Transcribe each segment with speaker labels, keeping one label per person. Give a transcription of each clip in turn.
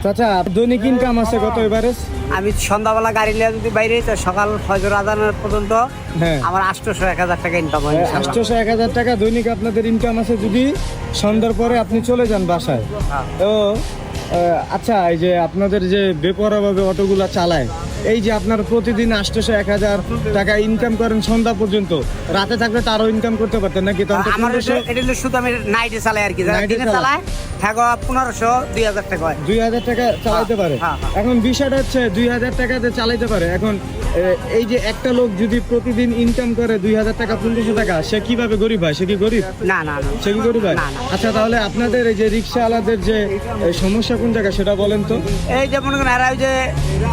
Speaker 1: চাচা দৈনিক ইনকাম আছে কত এবারে
Speaker 2: আমি সন্ধ্যাবেলা গাড়ি নিয়ে যদি বাইরে তো সকাল ফজর আদানের পর্যন্ত
Speaker 1: হ্যাঁ
Speaker 2: আমার আটশোশো এক হাজার টাকা ইনকাম হয় ইনশাআল্লাহ।
Speaker 1: আটশোশো এক হাজার টাকা দৈনিক আপনাদের ইনকাম আছে যদি সন্ধ্যার পরে আপনি চলে যান বাসায়
Speaker 2: হ্যাঁ।
Speaker 1: তো আচ্ছা এই যে আপনাদের যে বেপরোয়াভাবে অটোগুলা চালায় এই যে আপনার প্রতিদিন আটশোশো এক হাজার টাকা ইনকাম করেন সন্ধ্যা পর্যন্ত রাতে থাকলে তারও ইনকাম করতে পারতেন নাকি? তখন
Speaker 2: আমার এটা শুধু আমি নাইটে চালাই আর কি। দিনে
Speaker 1: চালায়?
Speaker 2: থাকো পনেরোশো দুই হাজার টাকা
Speaker 1: দুই হাজার টাকা চালাইতে পারে?
Speaker 2: হ্যাঁ, হ্যাঁ।
Speaker 1: এখন বিষয়টা হচ্ছে দুই হাজার টাকাতে চালাইতে পারে। এখন এই যে একটা লোক যদি প্রতিদিন ইনকাম করে দুই হাজার টাকা পনেরোশো টাকা সে কীভাবে গরিব হয়? সে কি গরিব?
Speaker 2: না না
Speaker 1: সে কি গরিব হয়। আচ্ছা তাহলে আপনাদের এই যে রিক্সাওয়ালাদের যে সমস্যা কোন জায়গা সেটা বলেন তো।
Speaker 2: এই যে মনে করেন যে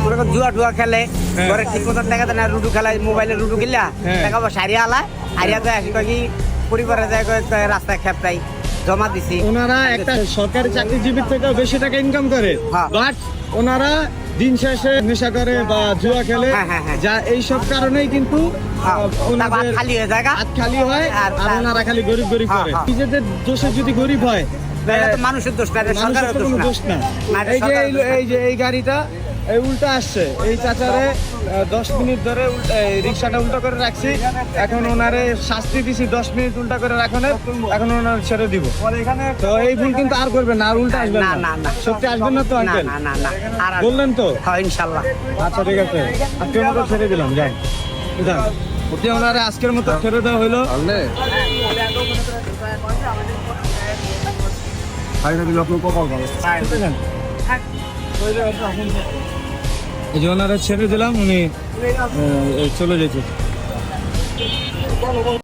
Speaker 2: মনে করেন জুয়া টুয়া খেলে
Speaker 1: হ্যাঁ।
Speaker 2: ঘরে ঠিক মতন টাকা দেয় না লুডু খেলায় মোবাইলে লুডু খেলা
Speaker 1: হ্যাঁ।
Speaker 2: টাকা পয়সা হারিয়ে আলা হারিয়ে তো এখন কি পরিবারে যায় রাস্তায় খেপটাই জমা দিছি
Speaker 1: ওনারা একটা সরকারি চাকরিজীবীর থেকেও বেশি টাকা ইনকাম করে
Speaker 2: হ্যাঁ।
Speaker 1: বাট ওনারা দিন শেষে নেশা করে বা জুয়া খেলে
Speaker 2: হ্যাঁ, হ্যাঁ, হ্যাঁ।
Speaker 1: যা এইসব কারণেই কিন্তু
Speaker 2: হ্যাঁ, খালি হয়ে
Speaker 1: হাত খালি হয়
Speaker 2: আর
Speaker 1: ওনারা খালি গরিব গরিব
Speaker 2: হ্যাঁ,
Speaker 1: করে
Speaker 2: হ্যাঁ।
Speaker 1: নিজেদের দোষে যদি গরিব হয়
Speaker 2: মানুষের দোষ না সরকারের
Speaker 1: এই এই-
Speaker 2: দোষ না।
Speaker 1: এই যে এই গাড়িটা এই উল্টা আসছে। এই চাচারে দশ মিনিট ধরে উল্টা- এই রিক্সাটা উল্টা করে রাখছি। এখন ওনারে শাস্তি দিছি দশ মিনিট উল্টা করে রাখনের। এখন ওনার ছেড়ে দিব। তো এই ভুল কিন্তু আর করবেন না আর উল্টা আসবে
Speaker 2: না,
Speaker 1: না
Speaker 2: না, না।
Speaker 1: সত্যি আসবেন না তো আঙ্কেল
Speaker 2: না না না। আর আর-
Speaker 1: বললেন তো?
Speaker 2: হ্যাঁ ইনশাল্লাহ।
Speaker 1: আচ্ছা ঠিক আছে। আজকের মতো ছেড়ে দিলাম যাই যান। ওকে ওনারে আজকের মতো ছেড়ে দেওয়া হলো যান। এই ছেড়ে দিলাম উনি চলে যেতে।